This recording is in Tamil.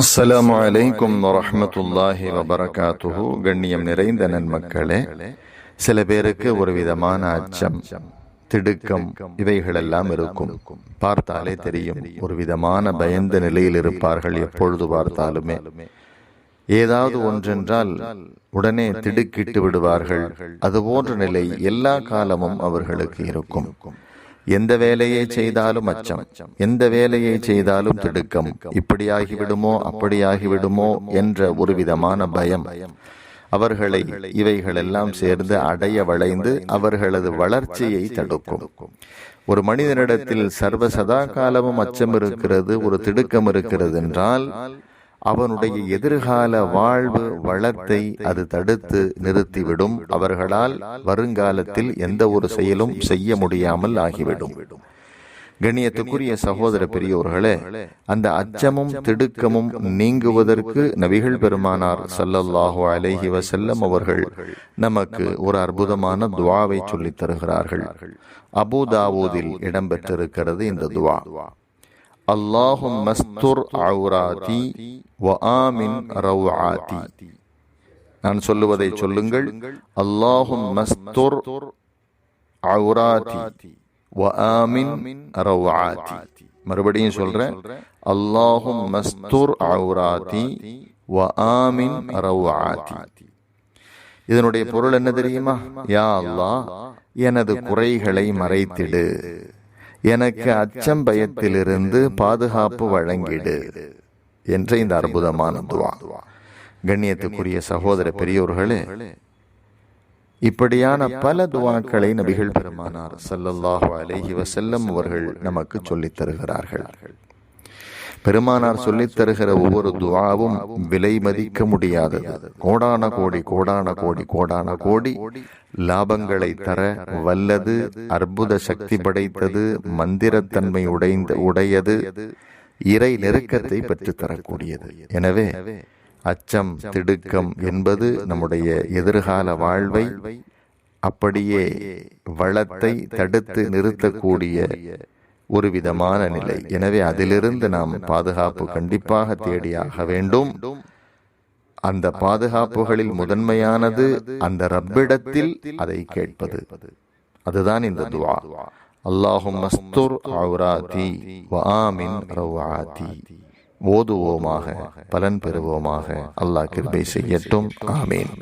அஸ்ஸலாமு அலைக்கும் வரஹ்மத்துல்லாஹி வபரகாத்துஹு. கண்ணியம் நிறைந்த நன்மக்களே சில பேருக்கு ஒரு விதமான அச்சம் திடுக்கம் இவைகளெல்லாம் இருக்கும். பார்த்தாலே தெரியும். ஒரு விதமான பயந்த நிலையில் இருப்பார்கள் எப்பொழுது பார்த்தாலுமே. ஏதாவது ஒன்றென்றால் உடனே திடுக்கிட்டு விடுவார்கள். அது போன்ற நிலை எல்லா காலமும் அவர்களுக்கு இருக்கும். எந்த வேலையை செய்தாலும் அச்சம். எந்த வேலையை செய்தாலும் திடுக்கம். இப்படியாகிவிடுமோ அப்படியாகிவிடுமோ என்ற ஒரு விதமான பயம். அவர்களை இவைகளெல்லாம் சேர்ந்து அடைய வளைந்து அவர்களது வளர்ச்சியை தடுக்கும். ஒரு மனிதனிடத்தில் சர்வ சதா காலமும் அச்சம் இருக்கிறது ஒரு திடுக்கம் இருக்கிறது என்றால் அவனுடைய எதிர்கால வாழ்வு வளத்தை அது தடுத்து நிறுத்திவிடும். அவர்களால் வருங்காலத்தில் எந்த ஒரு செயலும் செய்ய முடியாமல் ஆகிவிடும். கண்ணியத்துக்குரிய சகோதர பெரியோர்களே அந்த அச்சமும் திடுக்கமும் நீங்குவதற்கு நபிகள் பெருமானார் சல்லல்லாஹு அலேஹி வசல்லம் அவர்கள் நமக்கு ஒரு அற்புதமான துவாவை சொல்லித் தருகிறார்கள். அபுதாவூதில் இடம்பெற்றிருக்கிறது இந்த துவா. அல்லாஹும் மஸ்துர் அவுராதி வ ஆமின் ரவுஆதி. நான் சொல்லுவதை சொல்லுங்கள். அல்லாஹும் மஸ்துர் அவுராதி வ ஆமின் ரவுஆதி. மறுபடியும் சொல்றேன். அல்லாஹும் மஸ்துர் அவுராதி வ ஆமின் ரவுஆதி. இதனுடைய பொருள் என்ன தெரியுமா? யா அல்லாஹ் எனது குறைகளை மறைத்திடு. எனக்கு அச்சம் பயத்திலிருந்து பாதுகாப்பு வழங்கிடு என்ற இந்த அற்புதமான துவா. கண்ணியத்துக்குரிய சகோதர பெரியோர்களே இப்படியான பல துவாக்களை நபிகள் பெருமானார் சல்லல்லாஹு அலைஹி வசல்லம் அவர்கள் நமக்கு சொல்லித் தருகிறார்கள். பெருமானார் சொல்லித் தருகிற ஒவ்வொரு துவாவும் விலை மதிக்க முடியாதது கோடான கோடி கோடான கோடி கோடான கோடி லாபங்களை தர வல்லது அற்புத சக்தி படைத்தது மந்திரத்தன்மை உடைந்த உடையது இறை நெருக்கத்தை பெற்று தரக்கூடியது. எனவே அச்சம் திடுக்கம் என்பது நம்முடைய எதிர்கால வாழ்வை அப்படியே வளத்தை தடுத்து நிறுத்தக்கூடிய ஒரு விதமான நிலை. எனவே அதிலிருந்து நாம் பாதுகாப்பு கண்டிப்பாக தேடியாக வேண்டும். அந்த பாதுகாப்புகளில் முதன்மையானது அந்த ரப்பிடத்தில் அதை கேட்பது. அதுதான் இந்த துவா. அல்லாஹும் மஸ்துர் அவுராதி வாமின் ரவாதி ஓதுவோமாக பலன் பெறுவோமாக அல்லாஹ் கிருபை செய்யட்டும். ஆமீன்.